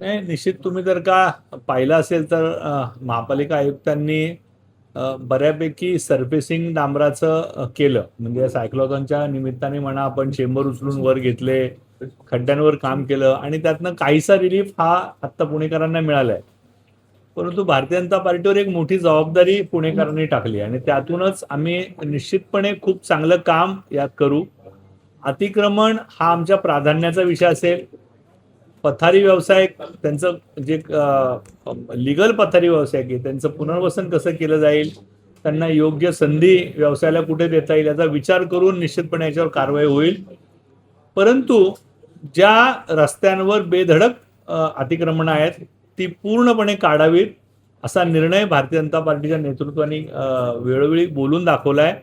नाही निश्चित तुम्ही जर का पाहिलं असेल तर महापालिका आयुक्तांनी बऱ्यापैकी सर्फेसिंग डांबराचं केलं. म्हणजे सायक्लॉथॉनच्या निमित्ताने म्हणा आपण चेंबर उचलून वर घेतले खड्ड्यांवर काम केलं आणि त्यातनं काहीसा रिलीफ हा आत्ता पुणेकरांना मिळालाय. परंतु भारतीय जनता पार्टीवर एक मोठी जबाबदारी पुणेकरांनी टाकली आणि त्यातूनच आम्ही निश्चितपणे खूप चांगलं काम यात करू. अतिक्रमण हा आमच्या प्राधान्याचा विषय असेल. पथारी व्यवसाय त्यांचं जे लिगल पथारी व्यावसायिक आहे त्यांचं पुनर्वसन कसं केलं जाईल त्यांना योग्य संधी व्यवसायाला कुठे देता येईल याचा विचार करून निश्चितपणे याच्यावर कारवाई होईल. परंतु ज्या रस्त्यांवर बेधडक अतिक्रमणं आहेत ती पूर्णपणे काढावीत असा निर्णय भारतीय जनता पार्टीच्या नेतृत्वाने वेळोवेळी बोलून दाखवला आहे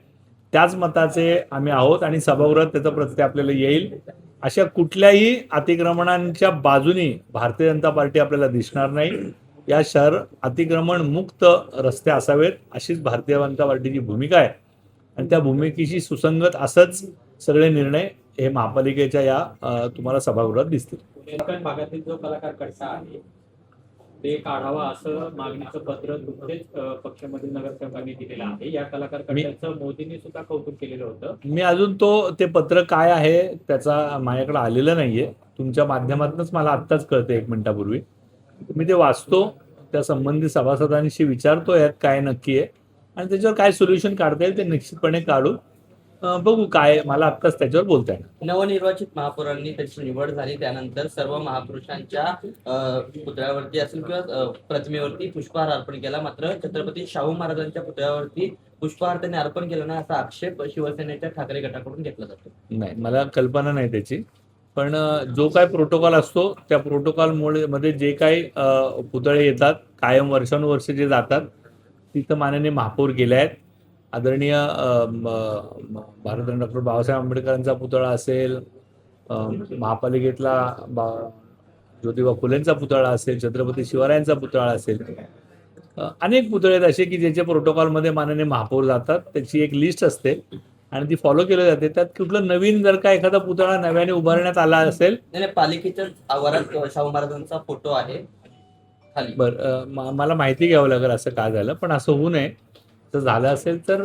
त्याच मताचे आम्ही आहोत आणि सभागृहात त्याचा प्रत्यय आपल्याला येईल. अशा कुठल्याही अतिक्रमणांच्या बाजूनी भारतीय जनता पार्टी आपल्याला दिसणार नाही. या शहर अतिक्रमण मुक्त रस्ते असावेत अशीच भारतीय जनता पार्टीची भूमिका आहे. आणि त्या भूमिकेशी सुसंगत असंच सगळे निर्णय हे महापालिकेच्या या तुम्हाला सभागृहात दिसतील. भागातील जो कलाकार कट्टा आहे ते काढावा असं मागणीचं पत्र तुमचेच अ, पक्षामधील नगरसेवकांनी दिलेलं आहे. या कलाकार कट्ट्याचं मोदींनी सुद्धा कौतुक केलेलं होतं. मी अजून तो ते पत्र काय आहे त्याचा माझ्याकडे आलेलं नाहीये. तुमच्या माध्यमातूनच मला आत्ताच कळते एक मिनिटापूर्वी. मी ते वाचतो त्या संबंधित सभासदांशी विचारतो यात काय नक्की आहे. आणि त्याच्यावर काय सोल्युशन काढता येईल ते निश्चितपणे काढू बघू काय मला आत्ताच त्याच्यावर बोलता येणार. नवनिर्वाचित महापौरांनी त्याची निवड झाली त्यानंतर सर्व महापुरुषांच्या पुतळ्यावरती असेल किंवा प्रतिमेवरती पुष्पहार अर्पण केला. मात्र छत्रपती शाहू महाराजांच्या पुतळ्यावरती पुष्पहार त्यांनी अर्पण केला नाही असा आक्षेप शिवसेनेच्या ठाकरे गटाकडून घेतला जातो. नाही मला कल्पना नाही त्याची. पण जो काय प्रोटोकॉल असतो त्या प्रोटोकॉलमुळे मध्ये जे काही पुतळे येतात कायम वर्षानुवर्ष जे जातात तिथं माननीय महापौर गेले आहेत. आदरणीय भारतरत्न डॉक्टर बाबासाहेब आंबेडकरांचा पुतळा असेल महापालिकेतला बा ज्योतिबा फुलेंचा पुतळा असेल छत्रपती शिवरायांचा पुतळा असेल अनेक पुतळे आहेत असे की ज्याच्या प्रोटोकॉलमध्ये माननीय महापौर जातात त्याची एक लिस्ट असते आणि ती फॉलो केली जाते. त्यात कुठलं नवीन जर का एखादा पुतळा नव्याने उभारण्यात आला असेल पालिकेच्या आवारात शाहू महाराजांचा फोटो आहे बर मला माहिती घ्यावं लागेल असं का झालं पण असं होऊ नये. जर झालं असेल तर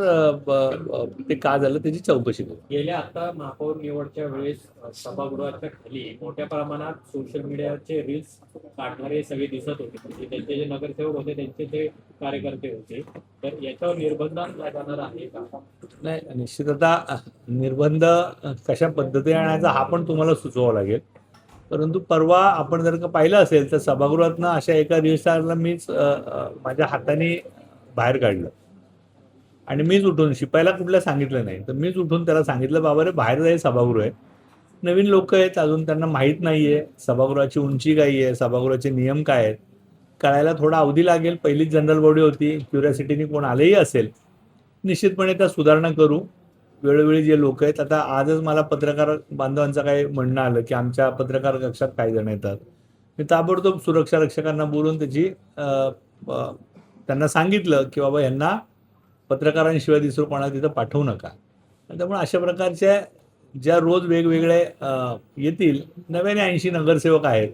ते का झालं त्याची चौकशी करू. गेल्या आता महापौर निवडच्या वेळेस सभागृहाच्या खाली मोठ्या प्रमाणात सोशल मीडियाचे रील्स काढणारे सगळे दिसत होते. म्हणजे त्यांचे जे नगरसेवक होते त्यांचे जे कार्यकर्ते होते. तर याच्यावर निर्बंध जाणार आहे का? नाही निश्चित आता अं, निर्बंध कशा पद्धतीने आणायचा हा पण तुम्हाला सुचवावा लागेल. परंतु परवा आपण जर का पाहिलं असेल तर सभागृहातनं अशा एका रील्सला मीच माझ्या हाताने बाहेर काढलं. आणि मीच उठून शिपायला कुठल्या सांगितलं नाही. तर मीच उठून त्याला सांगितलं बाबा रे बाहेर जाईल सभागृह आहे. नवीन लोक आहेत अजून त्यांना माहीत नाहीये सभागृहाची उंची काय आहे सभागृहाचे नियम काय आहेत. कळायला थोडा अवधी लागेल पहिलीच जनरल बॉडी होती क्युरियासिटीने कोण आलेही असेल. निश्चितपणे त्या सुधारणा करू. वेळोवेळी जे लोक आहेत आता आजच मला पत्रकार बांधवांचं काही म्हणणं आलं की आमच्या पत्रकार कक्षात काही जण येतात. मी ताबडतोब सुरक्षा रक्षकांना बोलून त्याची त्यांना सांगितलं की बाबा यांना पत्रकारांशिवाय दुसरं कोणाला तिथं पाठवू नका. आणि त्यामुळे अशा प्रकारच्या ज्या रोज वेगवेगळे येतील नव्याने ऐंशी नगरसेवक आहेत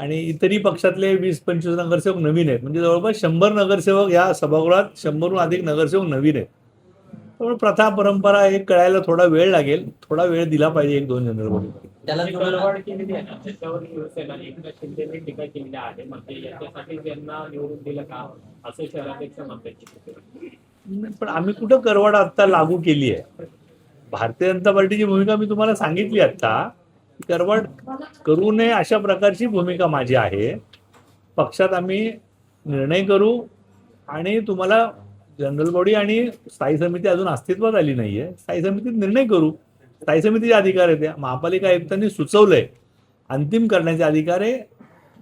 आणि इतरही पक्षातले वीस पंचवीस नगरसेवक नवीन आहेत. म्हणजे जवळपास शंभर नगरसेवक या सभागृहात शंभरहून अधिक नगरसेवक नवीन आहेत. त्यामुळे प्रथा परंपरा हे कळायला थोडा वेळ लागेल. थोडा वेळ दिला पाहिजे एक दोन जनरल त्याला केलेली आहे म्हणजे याच्यासाठी त्यांना निवडून दिलं का? असं शहराध्यक्ष म्हणतात. पण आम्ही कुठं करवाड आता लागू केली आहे? भारतीय जनता पार्टीची भूमिका मी तुम्हाला सांगितली आता करवाड करू नये अशा प्रकारची भूमिका माझी आहे. पक्षात आम्ही निर्णय करू आणि तुम्हाला जनरल बॉडी आणि स्थायी समिती अजून अस्तित्वात आली नाहीये. स्थायी समितीत निर्णय करू. स्थायी समितीचे अधिकार आहेत. त्या महापालिका आयुक्तांनी सुचवलंय. अंतिम करण्याचे अधिकार आहे.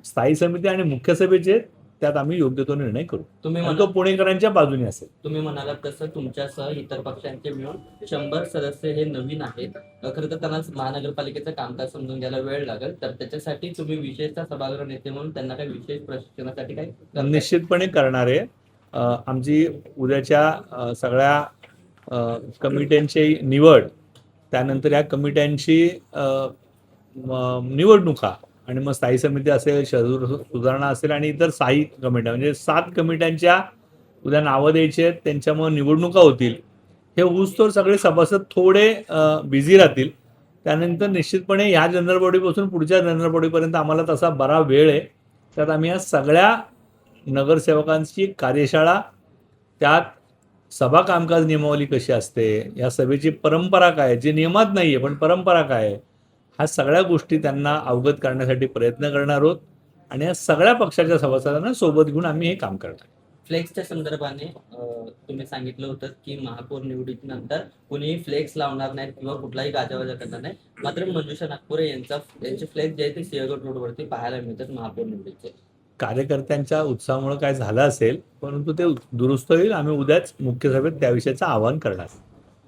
स्थायी समिती आणि मुख्य सभेचे त्यात आम्ही योग्य तो निर्णय करू. तुम्ही आणि तो पुणेकरांच्या बाजूने असेल. तुम्ही म्हणालात तसं तुमच्यासह इतर पक्षांचे मिळून शंभर सदस्य हे नवीन आहेत. खरं तर त्यांना महानगरपालिकेचं कामकाज समजून घ्यायला वेळ लागेल. तर त्याच्यासाठी तुम्ही विशेषतः सभागृह नेते म्हणून त्यांना काही विशेष प्रशिक्षणासाठी काही करताय? निश्चितपणे करणार आहे. आमची उद्याच्या सगळ्या कमिट्यांची निवड त्यानंतर या कमिट्यांची निवडणुका आणि मग स्थायी समिती असेल शहर सुधारणा असेल आणि इतर साई कमिट्या म्हणजे सात कमिट्यांच्या उद्या नावं द्यायची आहेत त्यांच्यामुळे निवडणुका होतील. हे ऊसतोर सगळे सभासद थोडे बिझी राहतील. त्यानंतर निश्चितपणे ह्या जनरल बॉडीपासून पुढच्या जनरल बॉडीपर्यंत आम्हाला तसा बरा वेळ आहे. त्यात आम्ही या सगळ्या नगरसेवकांची कार्यशाळा त्यात सभा कामकाज नियमावली कशी असते या सभेची परंपरा काय आहे, जे नियमात नाही आहे पण परंपरा काय आहे ह्या सगळ्या गोष्टी त्यांना अवगत करण्यासाठी प्रयत्न करणार आहोत. आणि या सगळ्या पक्षाच्या सभासदांना सोबत घेऊन आम्ही हे काम करणार. फ्लेक्सच्या संदर्भाने तुम्ही सांगितलं होतं की महापौर निवडीनंतर कुणीही फ्लेक्स लावणार नाहीत किंवा कुठलाही गाजावाजा करणार नाही मात्र मंजुषा नागपुरे यांचा यांचे फ्लेक्स जे आहे ते सिंहगड रोडवरती पाहायला मिळतात महापौर निवडीचे. कार्यकर्त्यांच्या उत्साहामुळे काय झालं असेल परंतु ते दुरुस्त होईल. आम्ही उद्याच मुख्य सभेत त्याविषयीचं आवाहन करणार.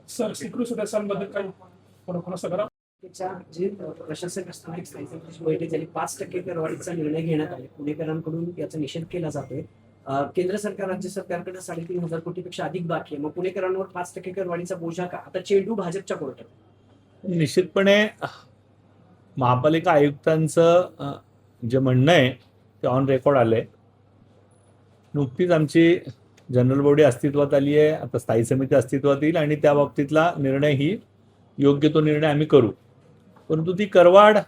सर सिक्रू जे प्रशासक असताना एक बैठक झाली पाच टक्के करवाढीचा निर्णय घेण्यात आला पुणेकरांकडून याचा निषेध केला जातोय. केंद्र सरकार राज्य सरकारकडे साडेतीन हजार कोटीपेक्षा अधिक बाकी आहे. मग पुणेकरांवर पाच टक्के करवाढीचा बोजा का? आता चेंडू भाजपच्या कोर्टात निश्चितपणे महापालिका आयुक्तांचं जे म्हणणं आहे ते ऑन रेकॉर्ड आलंय. नुकतीच आमची जनरल बॉडी अस्तित्वात आली आहे. आता स्थायी समिती अस्तित्वात येईल आणि त्या बाबतीतला निर्णय ही योग्य तो निर्णय आम्ही करू. परंतु ती करवाढ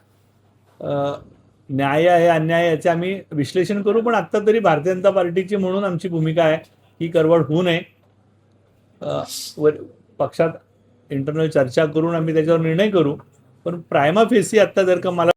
न्याय आहे अन्याय याचे आम्ही विश्लेषण करू पण आत्ता तरी भारतीय जनता पार्टीची म्हणून आमची भूमिका आहे ही करवाढ होऊ नये. पक्षात इंटरनल चर्चा करून आम्ही त्याच्यावर निर्णय करू पण प्रायमा फेसी आत्ता जर का मला